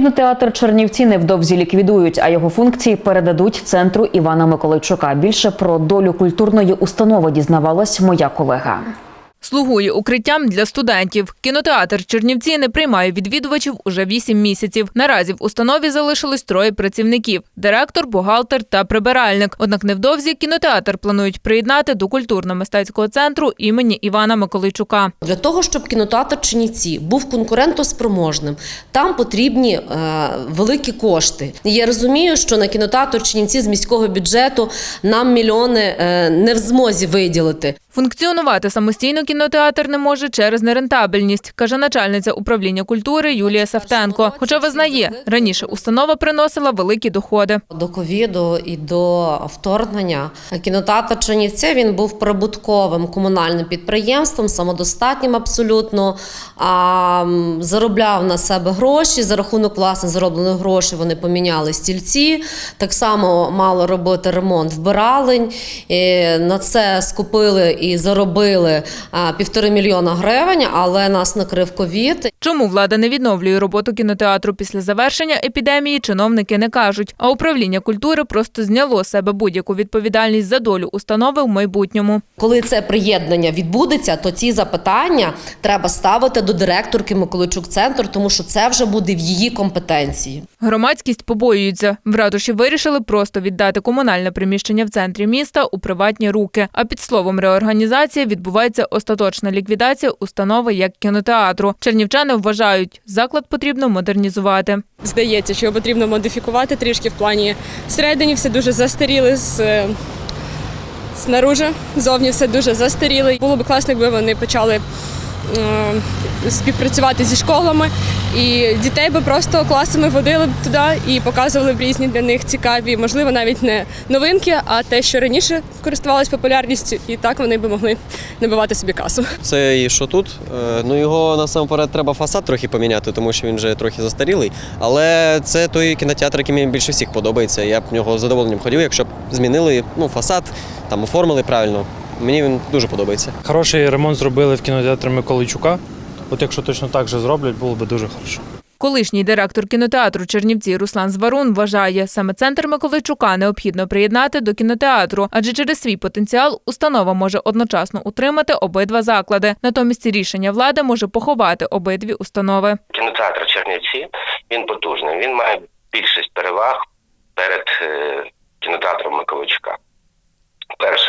Кінотеатр Чернівці невдовзі ліквідують, а його функції передадуть центру Івана Миколайчука. Більше про долю культурної установи дізнавалась моя колега. Слугує укриттям для студентів. Кінотеатр Чернівці не приймає відвідувачів уже 8 місяців. Наразі в установі залишилось троє працівників: директор, бухгалтер та прибиральник. Однак невдовзі кінотеатр планують приєднати до культурно-мистецького центру імені Івана Миколайчука. Для того, щоб кінотеатр Чернівці був конкурентоспроможним, там потрібні е, великі кошти. Я розумію, що на кінотеатр Чернівці з міського бюджету нам мільйони е, не в змозі виділити. Функціонувати самостійно кінотеатр не може через нерентабельність, каже начальниця управління культури Юлія Савтенко. Хоча визнає, раніше установа приносила великі доходи. До ковіду і до вторгнення кінотеатр Чернівці він був прибутковим комунальним підприємством, самодостатнім абсолютно. А, заробляв на себе гроші. За рахунок власне зароблених грошей вони поміняли стільці. Так само мало робити ремонт вбиралень. І на це скупили і заробили півтори мільйона гривень, але нас накрив ковід. Чому влада не відновлює роботу кінотеатру після завершення епідемії, чиновники не кажуть. А управління культури просто зняло з себе будь-яку відповідальність за долю установи в майбутньому. Коли це приєднання відбудеться, то ці запитання треба ставити до директорки Миколайчук центр, тому що це вже буде в її компетенції. Громадськість побоюється. В ратуші вирішили просто віддати комунальне приміщення в центрі міста у приватні руки. А під словом реорганізація відбувається остаточна ліквідація установи як кінотеатру. Чернівчани вважають, заклад потрібно модернізувати. Здається, що його потрібно модифікувати трішки в плані всередині все дуже застаріли з. е, Снаружи, зовні все дуже застаріле. Було б класно, якби вони почали співпрацювати зі школами, і дітей би просто класами водили б туди і показували б різні для них цікаві, можливо, навіть не новинки, а те, що раніше користувалось популярністю, і так вони би могли набивати собі касу. Це і що тут. Е, Ну його насамперед треба фасад трохи поміняти, тому що він вже трохи застарілий. Але це той кінотеатр, який мені більше всіх подобається. Я б нього з задоволенням ходив, якщо б змінили ну, фасад, там оформили правильно. Мені він дуже подобається. Хороший ремонт зробили в кінотеатрі Миколайчука. От якщо точно так же зроблять, було б дуже хорошо. Колишній директор кінотеатру Чернівці Руслан Зварун вважає, саме центр Миколайчука необхідно приєднати до кінотеатру, адже через свій потенціал установа може одночасно утримати обидва заклади. Натомість рішення влади може поховати обидві установи. кінотеатр Чернівці він потужний. Він має більшість переваг перед е, кінотеатром Миколайчука. Перше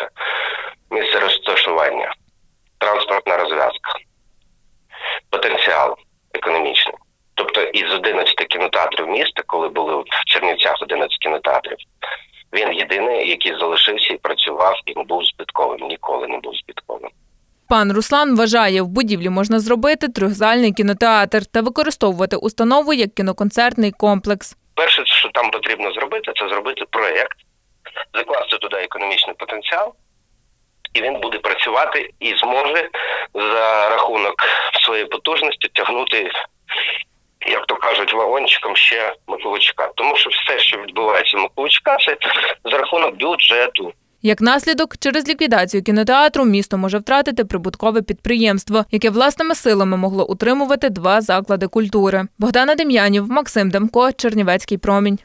із 11 кінотеатрів міста, коли були в Чернівцях 11 кінотеатрів, він єдиний, який залишився і працював і не був збитковим, ніколи не був збитковим. Пан Руслан вважає, в будівлі можна зробити трьохзальний кінотеатр та використовувати установу як кіноконцертний комплекс. Перше, що там потрібно зробити, це зробити проєкт, закласти туди економічний потенціал, і він буде працювати і зможе за рахунок своєї потужності тягнути, кажуть, вагончиком ще Миколичка. Тому що все, що відбувається в Миколичка, це за рахунок бюджету. Як наслідок, через ліквідацію кінотеатру місто може втратити прибуткове підприємство, яке власними силами могло утримувати два заклади культури. Богдана Дем'янів, Максим Демко, Чернівецький промінь.